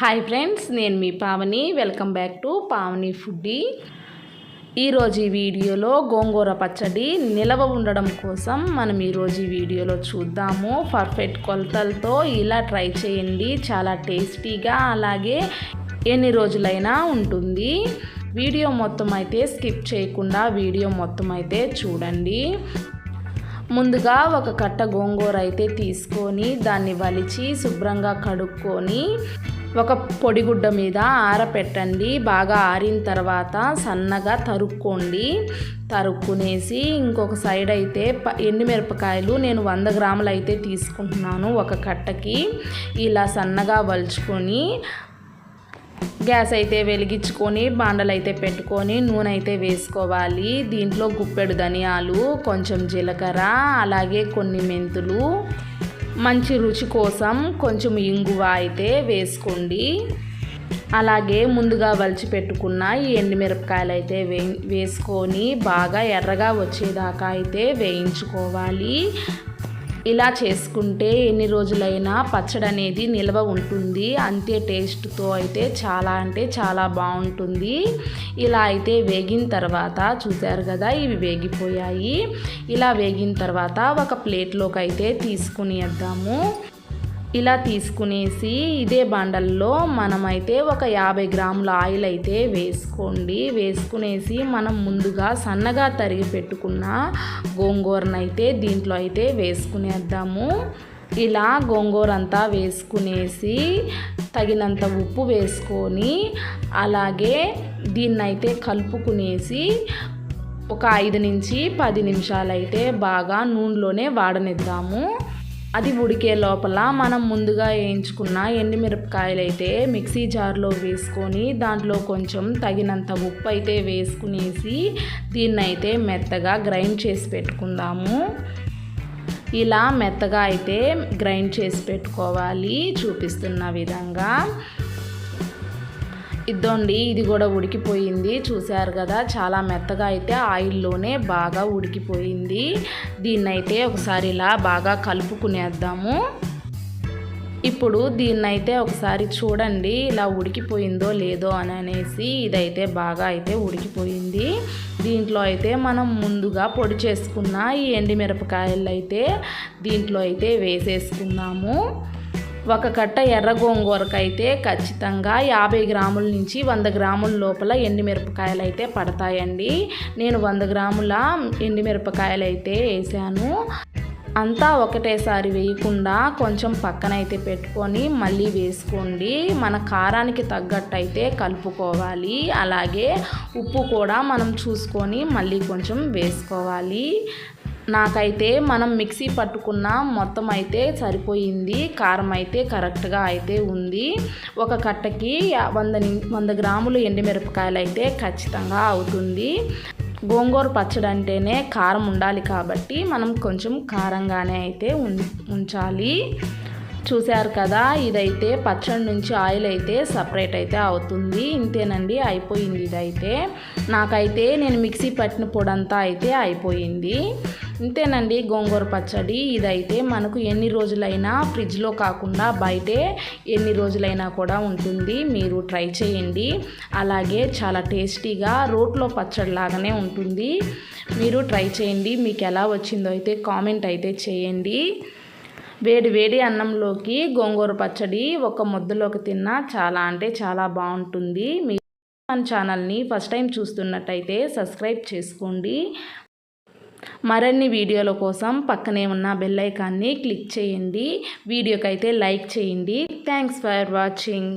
Hi friends నేను మీ Pavani. Welcome back to Pavani foodie ఈరోజు ఈ వీడియోలో గోంగూర పచ్చడి నిలవ ఉండడం కోసం మనం ఈరోజు ఈ వీడియోలో చూద్దాము. పర్ఫెక్ట్ కొలతలతో ఇలా ట్రై చేయండి. చాలా టేస్టీగా అలాగే ఎన్ని రోజులైనా ఉంటుంది. వీడియో మొత్తం అయితే స్కిప్ చేయకుండా వీడియో మొత్తం అయితే చూడండి. ముందుగా ఒక కట్ట గోంగూర అయితే తీసుకొని దాన్ని వలిచి శుభ్రంగా కడుక్కొని ఒక పొడిగుడ్డ మీద ఆరపెట్టండి. బాగా ఆరిన తర్వాత సన్నగా తరుక్కోండి. తరుక్కునేసి ఇంకొక సైడ్ అయితే ఎండుమిరపకాయలు నేను వంద గ్రాములు అయితే తీసుకుంటున్నాను ఒక కట్టకి. ఇలా సన్నగా వలుచుకొని గ్యాస్ అయితే వెలిగించుకొని బాండలు అయితే పెట్టుకొని నూనె అయితే వేసుకోవాలి. దీంట్లో గుప్పెడు ధనియాలు కొంచెం జీలకర్ర అలాగే కొన్ని మెంతులు మంచి రుచి కోసం కొంచెం ఇంగువ అయితే వేసుకోండి. అలాగే ముందుగా వలిచి పెట్టుకున్న ఈ ఎండుమిరపకాయలు అయితే వే వేసుకొని బాగా ఎర్రగా వచ్చేదాకా అయితే వేయించుకోవాలి. ఇలా చేసుకుంటే ఎన్ని రోజులైనా పచ్చడి అనేది నిల్వ ఉంటుంది. అంతే టేస్ట్తో అయితే చాలా అంటే చాలా బాగుంటుంది. ఇలా అయితే వేగిన తర్వాత చూశారు కదా ఇవి వేగిపోయాయి. ఇలా వేగిన తర్వాత ఒక ప్లేట్లోకి అయితే తీసుకుని వేద్దాము. ఇలా తీసుకునేసి ఇదే బండల్లో మనమైతే ఒక యాభై గ్రాముల ఆయిల్ అయితే వేసుకోండి. వేసుకునేసి మనం ముందుగా సన్నగా తరిగి పెట్టుకున్న గోంగూరనైతే దీంట్లో అయితే వేసుకునేద్దాము. ఇలా గోంగూర అంతా వేసుకునేసి తగినంత ఉప్పు వేసుకొని అలాగే దీన్నైతే కలుపుకునేసి ఒక ఐదు నుంచి పది నిమిషాలు అయితే బాగా నూనెలోనే వాడనిద్దాము. అది ఉడికే లోపల మనం ముందుగా వేయించుకున్న ఎండుమిరపకాయలు అయితే మిక్సీ జార్లో వేసుకొని దాంట్లో కొంచెం తగినంత ఉప్పు అయితే వేసుకునేసి దీన్ని అయితే మెత్తగా గ్రైండ్ చేసి పెట్టుకుందాము. ఇలా మెత్తగా అయితే గ్రైండ్ చేసి పెట్టుకోవాలి చూపిస్తున్న విధంగా. ఇద్దండి ఇది కూడా ఉడికిపోయింది. చూశారు కదా చాలా మెత్తగా అయితే ఆయిల్లోనే బాగా ఉడికిపోయింది. దీన్నైతే ఒకసారి ఇలా బాగా కలుపుకునేద్దాము. ఇప్పుడు దీన్నైతే ఒకసారి చూడండి ఇలా ఉడికిపోయిందో లేదో అని అనేసి ఇదైతే బాగా అయితే ఉడికిపోయింది. దీంట్లో అయితే మనం ముందుగా పొడి చేసుకున్న ఈ ఎండిమిరపకాయలు అయితే దీంట్లో అయితే వేసేసుకున్నాము ఒక కట్ట ఎర్ర గోంగూరకైతే ఖచ్చితంగా యాభై గ్రాముల నుంచి వంద గ్రాముల లోపల ఎండుమిరపకాయలు అయితే పడతాయండి. నేను వంద గ్రాముల ఎండుమిరపకాయలు అయితే వేసాను. అంతా ఒకటేసారి వేయకుండా కొంచెం పక్కన అయితే పెట్టుకొని మళ్ళీ వేసుకోండి. మన కారానికి తగ్గట్టు అయితే కలుపుకోవాలి. అలాగే ఉప్పు కూడా మనం చూసుకొని మళ్ళీ కొంచెం వేసుకోవాలి. నాకైతే మనం మిక్సీ పట్టుకున్న మొత్తం అయితే సరిపోయింది కారం అయితే కరెక్ట్గా అయితే ఉంది. ఒక కట్టకి వంద వంద గ్రాములు ఎండుమిరపకాయలు అయితే ఖచ్చితంగా అవుతుంది. గోంగూర పచ్చడి అంటేనే కారం ఉండాలి కాబట్టి మనం కొంచెం కారంగానే అయితే ఉంచాలి. చూశారు కదా ఇదైతే పచ్చడి నుంచి ఆయిల్ అయితే సపరేట్ అయితే అవుతుంది. ఇంతేనండి అయిపోయింది ఇదైతే. నాకైతే నేను మిక్సీ పట్టిన పొడంతా అయితే అయిపోయింది. ఇంతేనండి గోంగూర పచ్చడి. ఇదైతే మనకు ఎన్ని రోజులైనా ఫ్రిడ్జ్లో కాకుండా బయటే ఎన్ని రోజులైనా కూడా ఉంటుంది. మీరు ట్రై చేయండి. అలాగే చాలా టేస్టీగా రోట్లో పచ్చడి లాగానే ఉంటుంది. మీరు ట్రై చేయండి. మీకు ఎలా వచ్చిందో అయితే కామెంట్ అయితే చేయండి. వేడి వేడి అన్నంలోకి గోంగూర పచ్చడి ఒక ముద్దలోకి తిన్నా చాలా అంటే చాలా బాగుంటుంది. మీ మన ఛానల్ని ఫస్ట్ టైం చూస్తున్నట్టయితే సబ్స్క్రైబ్ చేసుకోండి. మరిన్ని వీడియోల కోసం పక్కనే ఉన్న బెల్లైకాన్ని క్లిక్ చేయండి. వీడియోకైతే లైక్ చేయండి. Thanks for watching